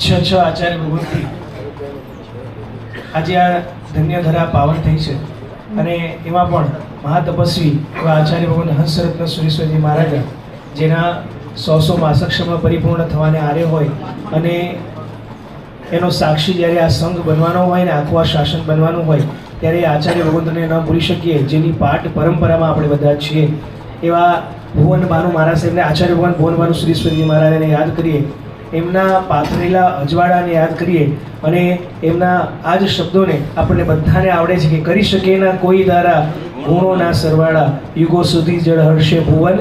છ છ આચાર્ય ભગવતી. આજે આ ધન્યધરા પાવન થઈ છે. અને એમાં પણ મહાતપસ્વી એવા આચાર્ય ભગવાન હંસરત્ન સુરેશ્વરજી મહારાજ, જેના સો સો માસક્ષમાં પરિપૂર્ણ થવાને આરે હોય અને એનો સાક્ષી જ્યારે આ સંઘ બનવાનો હોય ને આખું આ શાસન બનવાનું હોય, ત્યારે એ આચાર્ય ભગવંતને ન ભૂલી શકીએ. જેની પાઠ પરંપરામાં આપણે બધા છીએ. એવા ભુવન ભાનુ મહારાજ સાહેબને આચાર્ય ભગવાન ભુવન ભાનુ શ્રીશ્વરજી મહારાજને યાદ કરીએ. એમના પાથરેલા અજવાળાને યાદ કરીએ અને એમના આ જ શબ્દોને આપણને બધાને આવડે છે કે કરી શકે ના કોઈ દારા ગુણોના સરવાળા. યુગો સુધી જળ હર્ષે ભુવન.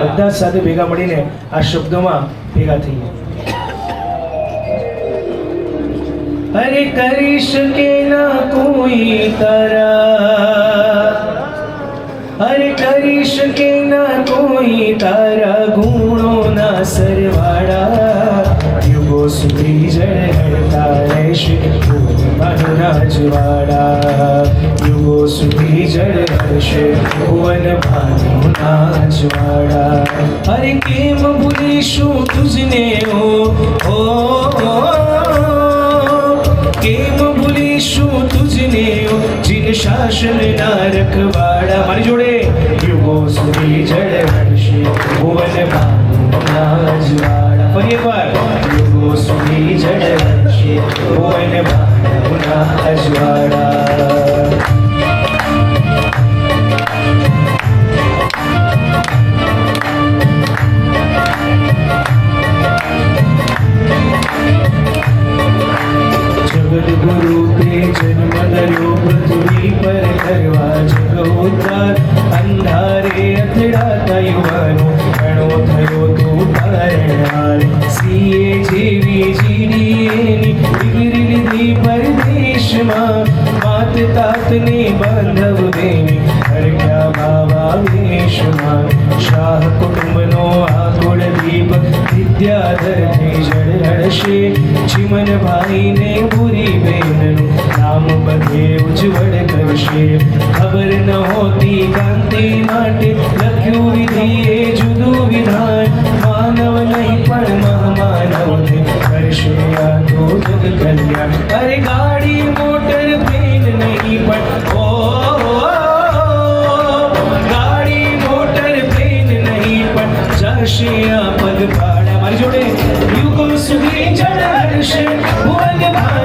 બધા સાથે ભેગા મળીને આ શબ્દોમાં ભેગા થઈએ. અરે કરી શકે ના કોઈ તારા. અરે કરી શકે ના કોઈ તારા ગુણો ના રહેશે ભુવન રાજવાડા યુગો સુધી જળ હશે ભુવન ભાનુ રાજવાડા અરે કેમ ભૂલીશું તુજને ઓ કેમ ભૂલીશું તુજને જીન શાસન ના રખવાડા મારી જોડે યુગો સુધી જળ હશે ભુવન ભાનુ રાજવાડા ફરી એકવાર યુગો સુધી જળ હશે ભુવન ભાનુ રાજવાડા માત તાતને બાંધવ દેવી હરક્યા બાવા વેશમાં શાહ કુટુંબનો આ કુળદીપ વિદ્યાધર થઈ જળ હળશે ચિમન ભાઈને પૂરી બહેનનું નામ બધે ઉજ્જવળ કરશે. ખબર ન હોતી કાંતિ માટે લખ્યું વિધિએ જુદું વિધાન. માનવ નહીં પણ મહામાનવને કરશે આ તો જગ કલ્યાણ અરે ગાડી આ પગપાળા મારી જોડે યુગો સુધી જળહશે ભુવન ભાનુ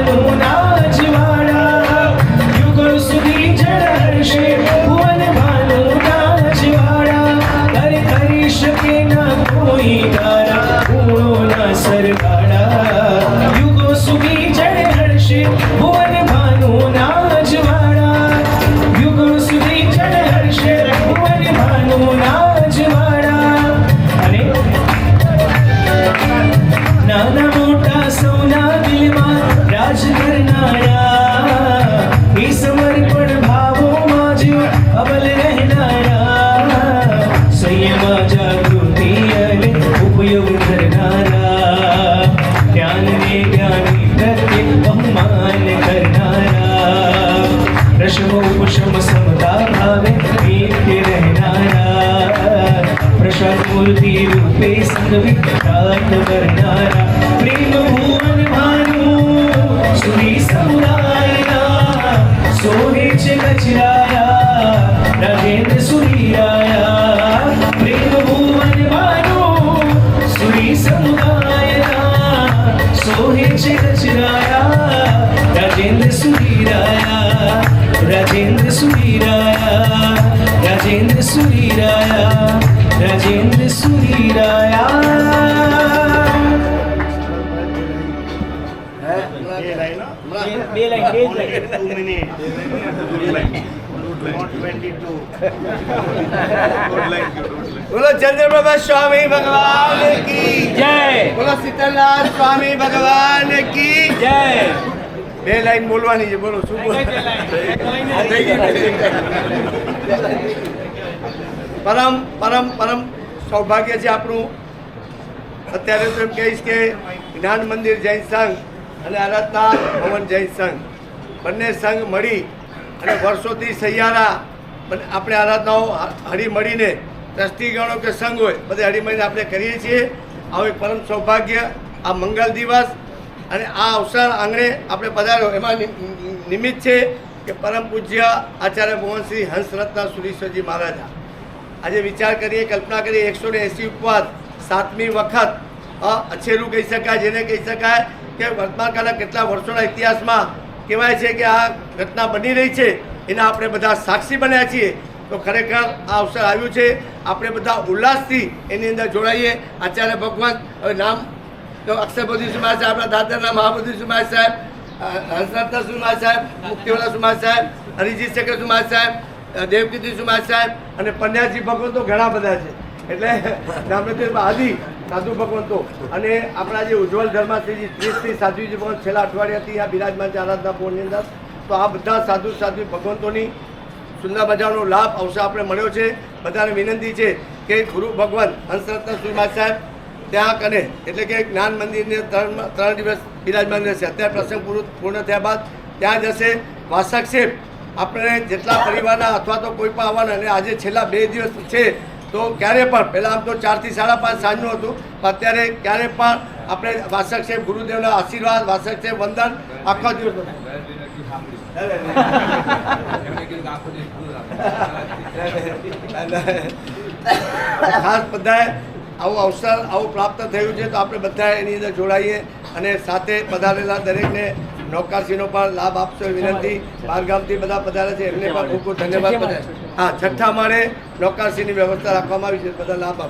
ప్రశమోపుషమ సమతాభావే కీర్తిరహినారా ప్రశమూర్తి రూపే సంగవిఖ్యాతవర్ణారా ప్రేమ భూమని భాను సురీ సమురాయా సోహే చకచిరాయా రవేంద్ర సురీరాయా ప్రేమ భూమని భాను సురీ సముదాయా సోహే చకచిరాయా બોલો, ચંદ્રપ્રભા સ્વામી ભગવાન કી જય. બોલો શીતલનાથ સ્વામી ભગવાન કી જય. બે લાઈન બોલવાની છે, બોલો, શું બોલો? પરમ પરમ પરમ સૌભાગ્ય છે આપણું. અત્યારે તો એમ કહીશ કે જ્ઞાન મંદિર જૈન સંઘ અને આરાધના ભવન જૈન સંઘ. બંને સંઘ મળી અને વર્ષોથી સહિયારા બન- આપણે આરાધનાઓ હળી મળીને ટ્રસ્ટી કે સંઘ હોય, બધે હળી મળીને આપણે કરીએ છીએ. આવી પરમ સૌભાગ્ય, આ મંગલ દિવસ અને આ અવસર આંગણે આપણે પધાર્યો. એમાં નિમિત્ત છે કે પરમ પૂજ્ય આચાર્ય મોહનશ્રી હંસરત્ન સુરેશ્વરજી મહારાજા. આજે વિચાર કરીએ, કલ્પના કરીએ, એકસો ને એંસી ઉપવાસ સાતમી વખત અછેરું કહી શકાય, જેને કહી શકાય કે વર્તમાન કાળના કેટલા વર્ષોના ઇતિહાસમાં કહેવાય છે કે આ ઘટના બની રહી છે. એના આપણે બધા સાક્ષી બન્યા છીએ. તો ખરેખર આ અવસર આવ્યું છે. આપણે બધા ઉલ્લાસથી એની અંદર જોડાઈએ. આચાર્ય ભગવાન, હવે નામ તો અક્ષરબોધી સુમાર સાહેબ, આપણા દાદરના મહાબોધી સુમાર સાહેબ હંસરત્ન સુમાર સાહેબ, મુક્તિવાલા સુમાર સાહેબ, હરિજીત શેખર સુમાર સાહેબ દેવકીર્તિ સુમાર સાહેબ અને પન્યાજી ભગવંતો ઘણા બધા છે. એટલે રામનગર આદિ સાધુ ભગવંતો. અને આપણા જે ઉજ્જવલ ધર્માશ્રીજી ત્રીસથી સાધુજી ભગવાન છેલ્લા અઠવાડિયાથી આ બિરાજમાન છે આરાધના ભવનની અંદર. તો આ બધા સાધુ સાધુ ભગવંતોની સુંદર મજાનો લાભ અવસર આપણે મળ્યો છે. બધાને વિનંતી છે કે ગુરુ ભગવાન હંસરત્ન સુરમા સાહેબ ત્યાં કને, એટલે કે જ્ઞાન મંદિરની ત્રણ ત્રણ દિવસ બિરાજમાન રહેશે. અત્યારે પ્રસંગ પૂરું, પૂર્ણ થયા બાદ ત્યાં જશે વાસક આપણે જેટલા પરિવારના અથવા તો કોઈ પણ આવવાના, અને આજે છેલ્લા બે દિવસ છે, તો ક્યારે પણ, પહેલાં આમ તો ચારથી સાડા પાંચ સાંજનું હતું, પણ અત્યારે ક્યારે પણ આપણે વાસક છે, ગુરુદેવના આશીર્વાદ વાસક છે, વંદન, આખો દિવસ. ખાસ બધાએ આવું અવસર આવું પ્રાપ્ત થયું છે તો આપણે બધા એની અંદર જોડાઈએ અને સાથે પધારેલા દરેકને નૌકારસીનો પણ લાભ આપશો એવી વિનંતી. બહારગામથી બધા પધારે છે. એમને પણ ખૂબ ખૂબ ધન્યવાદ. બધા હા છઠ્ઠા માળે નૌકારસીની વ્યવસ્થા રાખવામાં આવી છે. બધા લાભ આપો.